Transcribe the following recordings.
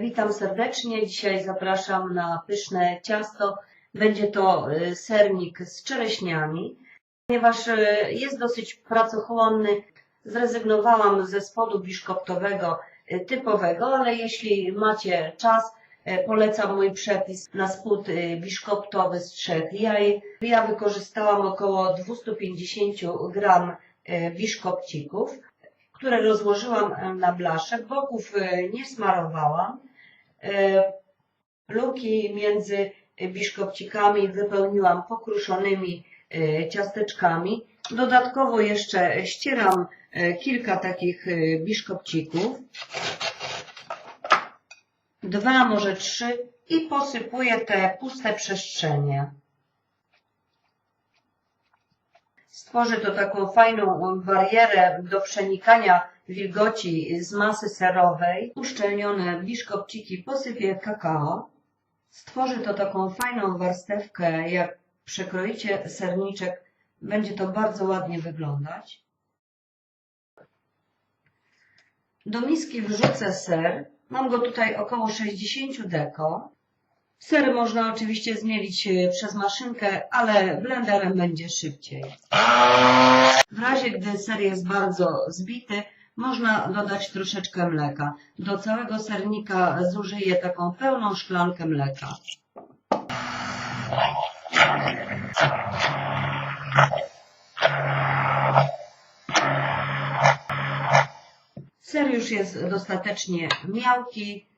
Witam serdecznie. Dzisiaj zapraszam na pyszne ciasto. Będzie to y, sernik z czereśniami. Ponieważ y, jest dosyć pracochłonny, zrezygnowałam ze spodu biszkoptowego y, typowego, ale jeśli macie czas, polecam mój przepis na spód biszkoptowy z trzech jaj. Ja wykorzystałam około 250 gram biszkopcików które rozłożyłam na blaszek. Boków e, nie smarowałam. E, Luki między biszkopcikami wypełniłam pokruszonymi e, ciasteczkami. Dodatkowo jeszcze ścieram kilka takich biszkopcików. Dwa, może trzy i posypuję te puste przestrzenie. Stworzy to taką fajną barierę do przenikania wilgoci z masy serowej. Uszczelnione biszkopciki posypię kakao. Stworzy to taką fajną warstewkę, jak przekroicie serniczek, będzie to bardzo ładnie wyglądać. Do miski wrzucę ser. Mam go tutaj około 60 deko. Ser można oczywiście zmielić e, przez maszynkę, ale blenderem będzie szybciej. W razie gdy ser jest bardzo zbity, można dodać troszeczkę mleka. Do całego sernika zużyję taką pełną szklankę mleka. Ser już jest dostatecznie miałki.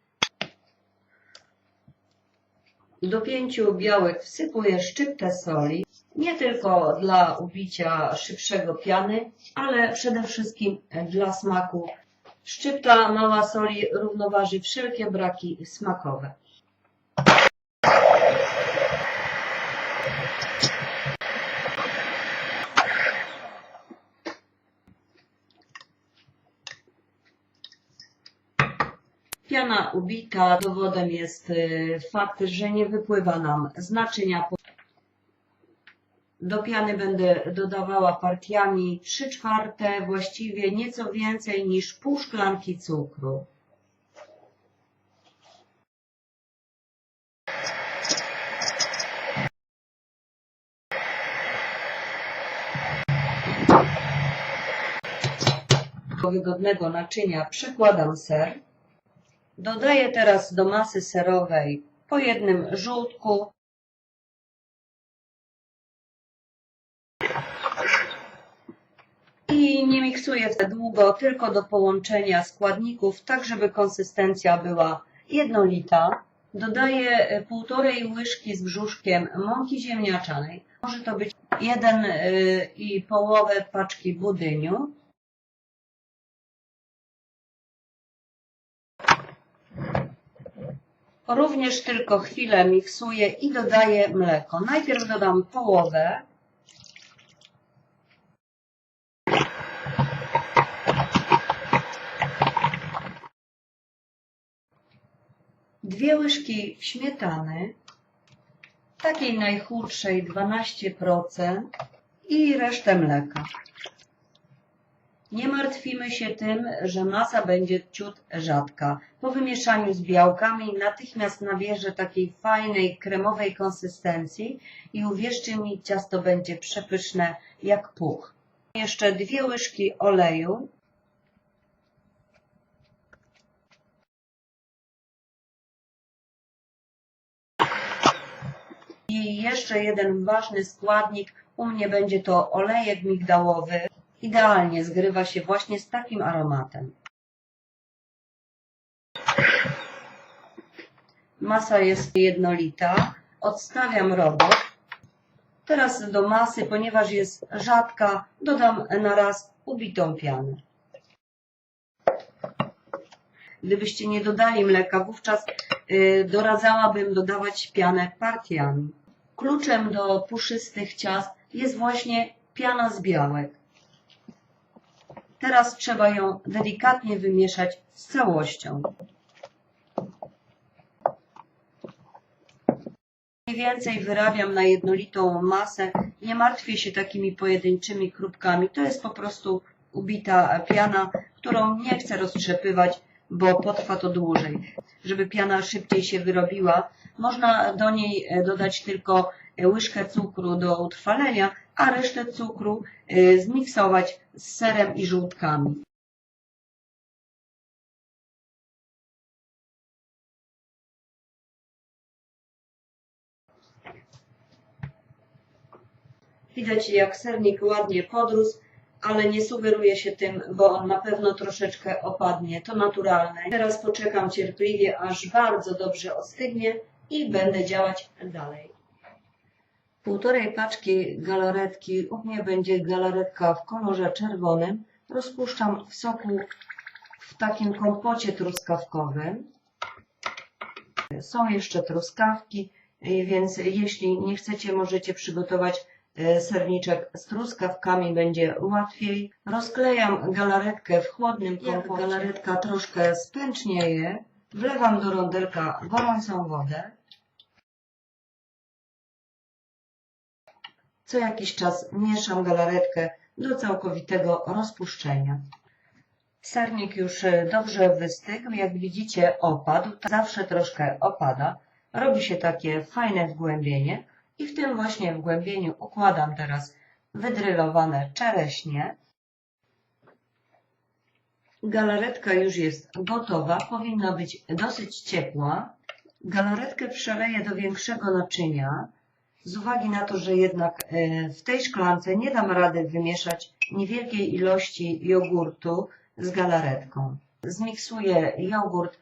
Do pięciu białek wsypuję szczyptę soli, nie tylko dla ubicia szybszego piany, ale przede wszystkim dla smaku. Szczypta mała soli równoważy wszelkie braki smakowe. Piana ubita, dowodem jest y, fakt, że nie wypływa nam z naczynia. Do piany będę dodawała partiami 3 czwarte, właściwie nieco więcej niż pół szklanki cukru. Do wygodnego naczynia przekładam ser. Dodaję teraz do masy serowej po jednym żółtku. I nie miksuję za długo, tylko do połączenia składników, tak żeby konsystencja była jednolita. Dodaję e, półtorej łyżki z brzuszkiem mąki ziemniaczanej. Może to być jeden y, i połowę paczki budyniu. Również tylko chwilę miksuję i dodaję mleko. Najpierw dodam połowę. Dwie łyżki śmietany, takiej najchudszej 12% i resztę mleka. Nie martwimy się tym, że masa będzie ciut rzadka. Po wymieszaniu z białkami natychmiast nabierze takiej fajnej, kremowej konsystencji i uwierzcie mi, ciasto będzie przepyszne jak puch. Jeszcze dwie łyżki oleju. I jeszcze jeden ważny składnik, u mnie będzie to olejek migdałowy. Idealnie zgrywa się właśnie z takim aromatem. Masa jest jednolita. Odstawiam robot. Teraz do masy, ponieważ jest rzadka, dodam na raz ubitą pianę. Gdybyście nie dodali mleka, wówczas y, doradzałabym dodawać pianę partiami. Kluczem do puszystych ciast jest właśnie piana z białek. Teraz trzeba ją delikatnie wymieszać z całością. Mniej więcej wyrabiam na jednolitą masę. Nie martwię się takimi pojedynczymi krópkami. To jest po prostu ubita piana, którą nie chcę roztrzepywać, bo potrwa to dłużej. Żeby piana szybciej się wyrobiła, można do niej dodać tylko łyżkę cukru do utrwalenia, a resztę cukru e, zmiksować z serem i żółtkami. Widać jak sernik ładnie podrósł, ale nie sugeruję się tym, bo on na pewno troszeczkę opadnie. To naturalne. Teraz poczekam cierpliwie, aż bardzo dobrze ostygnie i będę działać dalej. Półtorej paczki galaretki, u mnie będzie galaretka w kolorze czerwonym. Rozpuszczam w soku w takim kompocie truskawkowym. Są jeszcze truskawki, y, więc jeśli nie chcecie, możecie przygotować y, serniczek z truskawkami, będzie łatwiej. Rozklejam galaretkę w chłodnym kompocie. Galaretka troszkę spęcznieje, wlewam do rondelka gorącą wodę. Co jakiś czas mieszam galaretkę do całkowitego rozpuszczenia. Sernik już e, dobrze wystygł, jak widzicie opadł, zawsze troszkę opada. Robi się takie fajne wgłębienie i w tym właśnie wgłębieniu układam teraz wydrylowane czereśnie. Galaretka już jest gotowa, powinna być dosyć ciepła. Galaretkę przeleję do większego naczynia, z uwagi na to, że jednak e, w tej szklance nie dam rady wymieszać niewielkiej ilości jogurtu z galaretką. Zmiksuję jogurt,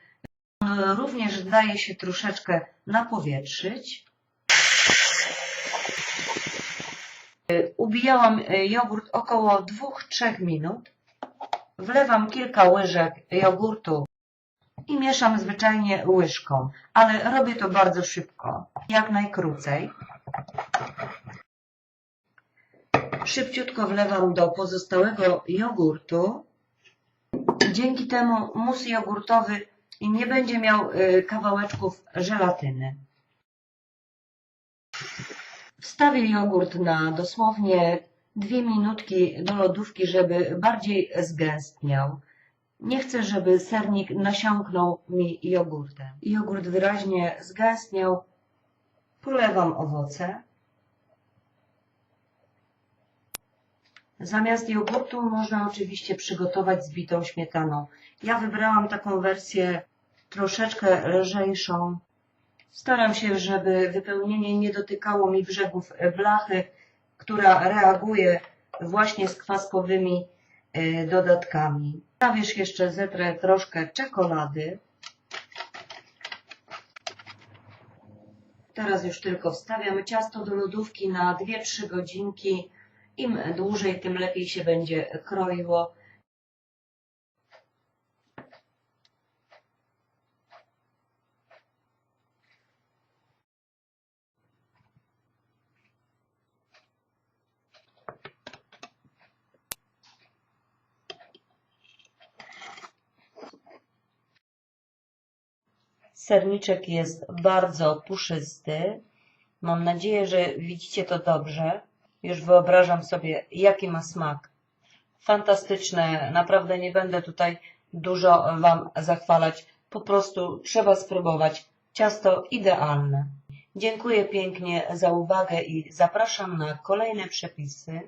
on również daje się troszeczkę napowietrzyć. E, Ubijałam e, jogurt około 2-3 minut. Wlewam kilka łyżek jogurtu i mieszam zwyczajnie łyżką, ale robię to bardzo szybko, jak najkrócej. Szybciutko wlewam do pozostałego jogurtu. Dzięki temu mus jogurtowy nie będzie miał y, kawałeczków żelatyny. Wstawię jogurt na dosłownie dwie minutki do lodówki, żeby bardziej zgęstniał. Nie chcę, żeby sernik nasiąknął mi jogurtem. Jogurt wyraźnie zgęstniał. Polewam owoce. Zamiast jogurtu można oczywiście przygotować zbitą śmietaną. Ja wybrałam taką wersję troszeczkę lżejszą. Staram się, żeby wypełnienie nie dotykało mi brzegów blachy, która reaguje właśnie z kwaskowymi dodatkami. Na jeszcze zetrę troszkę czekolady. Teraz już tylko wstawiam ciasto do lodówki na 2-3 godzinki. Im dłużej, tym lepiej się będzie kroiło. Serniczek jest bardzo puszysty. Mam nadzieję, że widzicie to dobrze. Już wyobrażam sobie, jaki ma smak. Fantastyczne. Naprawdę nie będę tutaj dużo Wam zachwalać. Po prostu trzeba spróbować. Ciasto idealne. Dziękuję pięknie za uwagę i zapraszam na kolejne przepisy.